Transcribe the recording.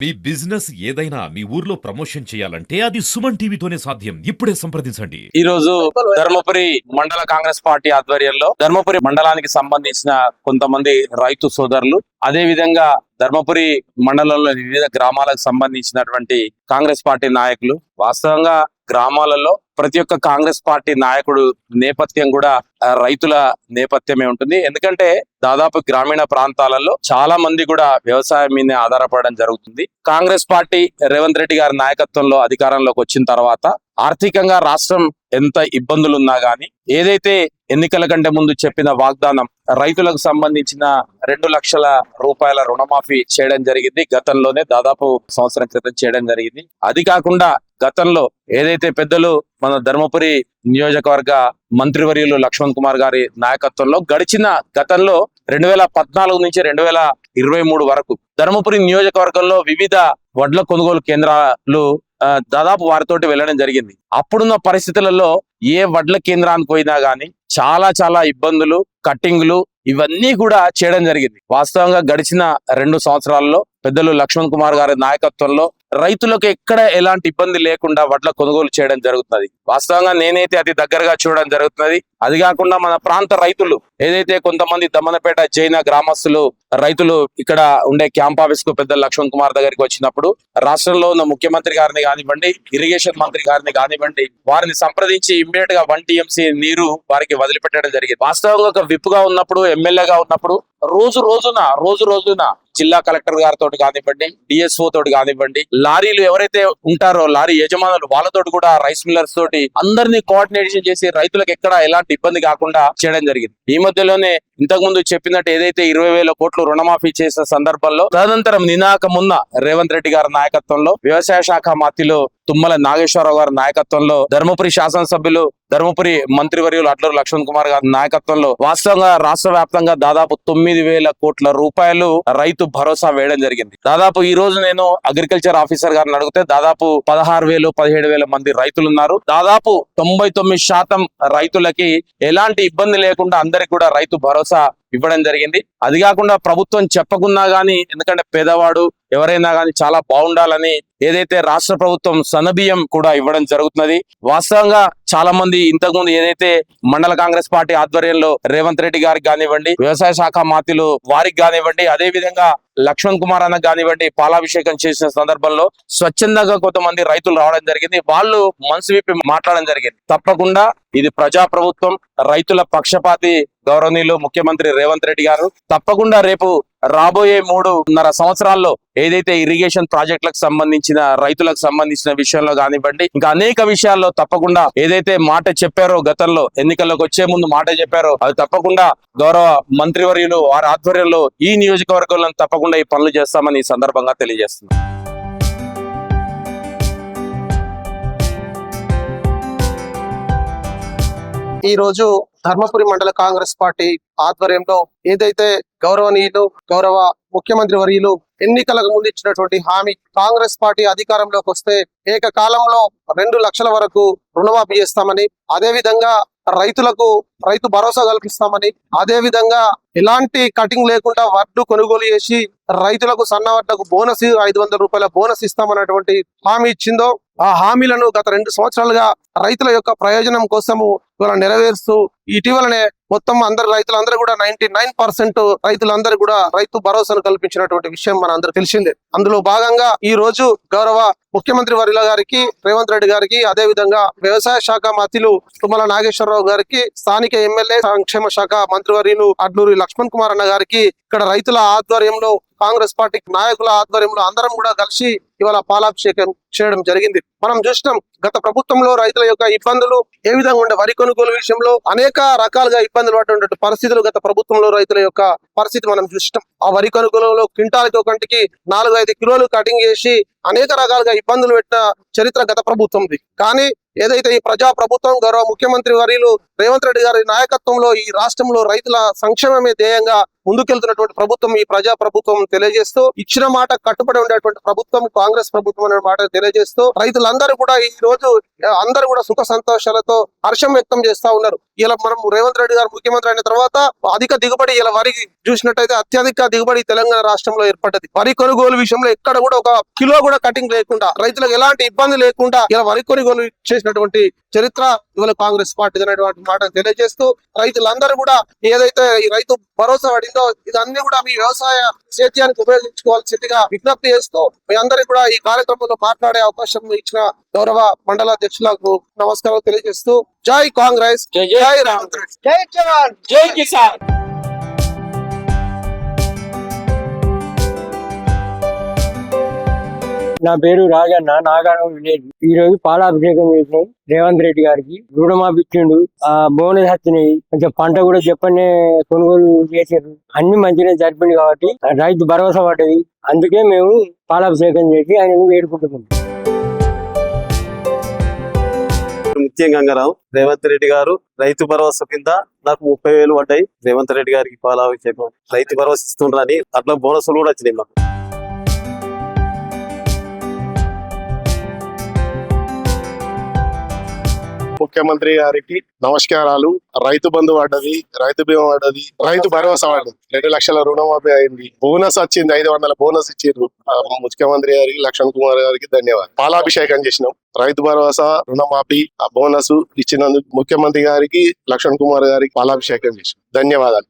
మీ business ఏదైనా మీ ఊర్లో promotion చేయాలంటే అది సుమన్ టీవీతోనే సాధ్యం. ఇప్పుడే సంప్రదించండి. ఈ రోజు ధర్మపురి మండల కాంగ్రెస్ పార్టీ ఆధ్వర్యంలో ధర్మపురి మండలానికి సంబంధించిన కొంతమంది రైతు సోదరులు అదే విధంగా ధర్మపురి మండలంలో వివిధ గ్రామాలకు సంబంధించినటువంటి కాంగ్రెస్ పార్టీ నాయకులు వాస్తవంగా గ్రామాలలో ప్రతి ఒక్క కాంగ్రెస్ పార్టీ నాయకుడు నేపథ్యం కూడా రైతుల నేపథ్యమే ఉంటుంది. ఎందుకంటే దాదాపు గ్రామీణ ప్రాంతాలలో చాలా మంది కూడా వ్యవసాయం మీద ఆధారపడడం జరుగుతుంది. కాంగ్రెస్ పార్టీ రేవంత్ రెడ్డి గారి నాయకత్వంలో అధికారంలోకి వచ్చిన తర్వాత ఆర్థికంగా రాష్ట్రం ఎంత ఇబ్బందులు ఉన్నా గానీ ఏదైతే ఎన్నికల కంటే ముందు చెప్పిన వాగ్దానం రైతులకు సంబంధించిన రెండు లక్షల రూపాయల రుణమాఫీ చేయడం జరిగింది. గతంలోనే దాదాపు సంవత్సరం క్రితం చేయడం జరిగింది. అది కాకుండా గతంలో ఏదైతే పెద్దలు మన ధర్మపురి నియోజకవర్గ మంత్రివర్యులు లక్ష్మణ్ కుమార్ గారి నాయకత్వంలో గడిచిన గతంలో రెండు వేల పద్నాలుగు నుంచి రెండు వేల ఇరవై మూడు వరకు ధర్మపురి నియోజకవర్గంలో వివిధ వడ్ల కొనుగోలు కేంద్రాలు దాదాపు వారితోటి వెళ్ళడం జరిగింది. అప్పుడున్న పరిస్థితులలో ఏ వడ్ల కేంద్రానికి పోయినా గానీ చాలా చాలా ఇబ్బందులు కట్టింగ్లు ఇవన్నీ కూడా చేయడం జరిగింది. వాస్తవంగా గడిచిన రెండు సంవత్సరాల్లో పెద్దలు లక్ష్మణ్ కుమార్ గారి నాయకత్వంలో రైతులకు ఎక్కడ ఎలాంటి ఇబ్బంది లేకుండా వడ్ల కొనుగోలు చేయడం జరుగుతున్నది. వాస్తవంగా నేనైతే అతి దగ్గరగా చూడడం జరుగుతున్నది. అది కాకుండా మన ప్రాంత రైతులు ఏదైతే కొంతమంది దమ్మనపేట జైన గ్రామస్తులు రైతులు ఇక్కడ ఉండే క్యాంప్ ఆఫీస్కు పెద్ద లక్ష్మణ్ కుమార్ దగ్గరికి వచ్చినప్పుడు రాష్ట్రంలో ఉన్న ముఖ్యమంత్రి గారిని కానివ్వండి ఇరిగేషన్ మంత్రి గారిని కానివ్వండి వారిని సంప్రదించి ఇమ్మీడియట్గా వన్ టీఎంసీ నీరు వారికి వదిలిపెట్టడం జరిగింది. వాస్తవంగా ఒక విప్గా ఉన్నప్పుడు ఎమ్మెల్యేగా ఉన్నప్పుడు రోజు రోజున రోజు రోజున జిల్లా కలెక్టర్ గారితో కానివ్వండి డిఎస్ఓ తోటి కానివ్వండి లారీలు ఎవరైతే ఉంటారో లారీ యజమానులు వాళ్ళతోటి కూడా రైస్ మిల్లర్స్ తోటి అందరినీ కోఆర్డినేషన్ చేసి రైతులకు ఎక్కడ ఎలాంటి ఇబ్బంది కాకుండా చేయడం జరిగింది. ఈ మధ్యలోనే ఇంతకు ముందు చెప్పినట్టు ఏదైతే ఇరవై వేల కోట్లు రుణమాఫీ చేసిన సందర్భంలో తదనంతరం నినాకమున్న రేవంత్ రెడ్డి గారి నాయకత్వంలో వ్యవసాయ శాఖ మాతిలో తుమ్మల నాగేశ్వరరావు గారి నాయకత్వంలో ధర్మపురి శాసనసభ్యులు ధర్మపురి మంత్రివర్యులు అట్లూరు లక్ష్మణ్ కుమార్ గారి నాయకత్వంలో వాస్తవంగా రాష్ట్ర వ్యాప్తంగా దాదాపు తొమ్మిది వేల కోట్ల రూపాయలు రైతు భరోసా వేయడం జరిగింది. దాదాపు ఈ రోజు నేను అగ్రికల్చర్ ఆఫీసర్ గారిని అడిగితే దాదాపు పదహారు వేలు పదిహేడు వేల మంది రైతులు ఉన్నారు దాదాపు తొంభై తొమ్మిది శాతం రైతులకి ఎలాంటి ఇబ్బంది లేకుండా అందరికి కూడా రైతు భరోసా ఇవ్వడం జరిగింది. అది కాకుండా ప్రభుత్వం చెప్పకున్నా గానీ ఎందుకంటే పేదవాడు ఎవరైనా గానీ చాలా బాగుండాలని ఏదైతే రాష్ట్ర ప్రభుత్వం సనబియ్యం కూడా ఇవ్వడం జరుగుతున్నది. వాస్తవంగా చాలా మంది ఇంతకుముందు ఏదైతే మండల కాంగ్రెస్ పార్టీ ఆధ్వర్యంలో రేవంత్ రెడ్డి గారికి కానివ్వండి వ్యవసాయ శాఖ మాతిలు వారికి కానివ్వండి అదే విధంగా లక్ష్మణ్ కుమార్ అన్న కానివ్వండి పాలాభిషేకం చేసిన సందర్భంలో స్వచ్ఛందంగా కొంతమంది రైతులు రావడం జరిగింది. వాళ్ళు మనసు విప్పి మాట్లాడడం జరిగింది. తప్పకుండా ఇది ప్రజా ప్రభుత్వం రైతుల పక్షపాతి గౌరవనీయులు ముఖ్యమంత్రి రేవంత్ రెడ్డి గారు. తప్పకుండా రేపు రాబోయే మూడున్నర సంవత్సరాల్లో ఏదైతే ఇరిగేషన్ ప్రాజెక్టులకు సంబంధించిన రైతులకు సంబంధించిన విషయంలో కానివ్వండి ఇంకా అనేక విషయాల్లో తప్పకుండా ఏదైతే మాట చెప్పారో గతంలో ఎన్నికల్లోకి వచ్చే ముందు మాట చెప్పారో అది తప్పకుండా గౌరవ మంత్రివర్యులు వారి ఆధ్వర్యంలో ఈ నియోజకవర్గంలో తప్పకుండా ఈ పనులు చేస్తామని ఈ సందర్భంగా తెలియజేస్తున్నాం. ఈ రోజు ధర్మపురి మండల కాంగ్రెస్ పార్టీ ఆధ్వర్యంలో ఏదైతే గౌరవనీయులు గౌరవ ముఖ్యమంత్రి వర్యులు ఎన్నికలకు ముందు ఇచ్చినటువంటి హామీ కాంగ్రెస్ పార్టీ అధికారంలోకి వస్తే ఏకకాలంలో రెండు లక్షల వరకు రుణమాఫీ చేస్తామని అదే విధంగా రైతులకు రైతు భరోసా కల్పిస్తామని అదే విధంగా ఎలాంటి కటింగ్ లేకుండా వడ్లు కొనుగోలు చేసి రైతులకు సన్న వడ్లకు బోనస్ ఐదు వందల రూపాయల బోనస్ ఇస్తామన్నటువంటి హామీ ఇచ్చిందో ఆ హామీలను గత రెండు సంవత్సరాలుగా రైతుల యొక్క ప్రయోజనం కోసము ఇవాళ నెరవేరుస్తూ ఇటీవలనే మొత్తం అందరు రైతులందరూ కూడా నైన్టీ నైన్ పర్సెంట్ రైతులందరూ కూడా రైతు భరోసాను కల్పించినటువంటి విషయం మన అందరూ తెలిసిందే. అందులో భాగంగా ఈ రోజు గౌరవ ముఖ్యమంత్రి వర్యుల గారికి రేవంత్ రెడ్డి గారికి అదే విధంగా వ్యవసాయ శాఖ మంత్రులు తుమ్మల నాగేశ్వరరావు గారికి స్థానిక ఎమ్మెల్యే సంక్షేమ శాఖ మంత్రివర్యులు అడ్లూరి లక్ష్మణ్ కుమార్ అన్న గారికి ఇక్కడ రైతుల ఆధ్వర్యంలో కాంగ్రెస్ పార్టీ నాయకుల ఆధ్వర్యంలో అందరం కూడా కలిసి ఇవాళ పాలాభిషేకం చేయడం జరిగింది. మనం చూసినాం గత ప్రభుత్వంలో రైతుల యొక్క ఇబ్బందులు ఏ విధంగా ఉండే వరి కొనుగోలు విషయంలో అనేక రకాలుగా ఇబ్బందులు పడినటువంటి పరిస్థితులు గత ప్రభుత్వంలో రైతుల యొక్క పరిస్థితి మనం చూసినాం. ఆ వరి కొనుగోలులో క్వింటాల్కి ఒకటికి నాలుగు ఐదు కిలోలు కటింగ్ చేసి అనేక రకాలుగా ఇబ్బందులు పెట్టిన చరిత్ర గత ప్రభుత్వంది. కానీ ఏదైతే ఈ ప్రజా ప్రభుత్వం గౌరవ ముఖ్యమంత్రి వర్యులు రేవంత్ రెడ్డి గారి నాయకత్వంలో ఈ రాష్ట్రంలో రైతుల సంక్షేమమే ధ్యేయంగా ముందుకెళ్తున్నటువంటి ప్రభుత్వం ఈ ప్రజా ప్రభుత్వం తెలియజేస్తూ ఇచ్చిన మాట కట్టుబడి ఉండేటువంటి ప్రభుత్వం కాంగ్రెస్ ప్రభుత్వం అనే మాట తెలియజేస్తూ రైతులందరూ కూడా ఈ రోజు అందరూ కూడా సుఖ సంతోషాలతో హర్షం వ్యక్తం చేస్తా ఉన్నారు. ఇలా మనం రేవంత్ రెడ్డి గారు ముఖ్యమంత్రి అయిన తర్వాత అధిక దిగుబడి ఇలా వరి చూసినట్టయితే అత్యధిక దిగుబడి తెలంగాణ రాష్ట్రంలో ఏర్పడ్డది. వరి కొనుగోలు విషయంలో ఎక్కడ కూడా ఒక కిలో కూడా కటింగ్ లేకుండా రైతులకు ఎలాంటి ఇబ్బంది లేకుండా ఇలా వరి కొనుగోలు చేసినటువంటి చరిత్ర ఇవాళ కాంగ్రెస్ పార్టీ అనేటువంటి మాట తెలియజేస్తూ రైతులందరూ కూడా ఏదైతే ఈ రైతు భరోసా పడిందో ఇదన్నీ కూడా మీ వ్యవసాయ సేద్యానికి ఉపయోగించుకోవాల్సిందిగా విజ్ఞప్తి చేస్తూ మీ అందరికీ కూడా ఈ కార్యక్రమంలో మాట్లాడే అవకాశం ఇచ్చిన గౌరవ మండల అధ్యక్షులకు నమస్కారం తెలియజేస్తూ జై కాంగ్రెస్ జై రెడ్డి జై జవాన్. జై కిసాన్. నా పేరు రాజన్న నాగారం విలేజ్ ఈ రోజు పాలాభిషేకం చేసినాయి రేవంత్ రెడ్డి గారికి రుణమాఫీ ఇచ్చిండు ఆ బోనస్ వచ్చినాయి. కొంచెం పంట కూడా చెప్పనే కొనుగోలు చేసారు అన్ని మంచిగా జరిపింది కాబట్టి రైతు భరోసా పడ్డది. అందుకే మేము పాలాభిషేకం చేసి ఆయన వేడుకుంటున్నాం. ముత్యం గంగారావు రేవంత్ రెడ్డి గారు రైతు భరోసా కింద నాకు ముప్పై వేలు పడ్డాయి. రేవంత్ రెడ్డి గారికి పాలాభిషేకం. రైతు భరోసా ఇస్తుండ్రని అట్లా బోనసులు కూడా వచ్చినాయి మాకు. ముఖ్యమంత్రి గారికి నమస్కారాలు. రైతు బంధు పడ్డది రైతు బీమా పడ్డది రైతు భరోసా పడ్డది. రెండు లక్షల రుణమాఫీ అయింది. బోనస్ వచ్చింది ఐదు వందల బోనస్ ఇచ్చారు ముఖ్యమంత్రి గారికి లక్ష్మణ్ కుమార్ గారికి ధన్యవాదాలు. పాలాభిషేకం చేసినాం. రైతు భరోసా రుణమాఫీ ఆ బోనస్ ఇచ్చినందుకు ముఖ్యమంత్రి గారికి లక్ష్మణ్ కుమార్ గారికి పాలాభిషేకం చేసినాం. ధన్యవాదాలు.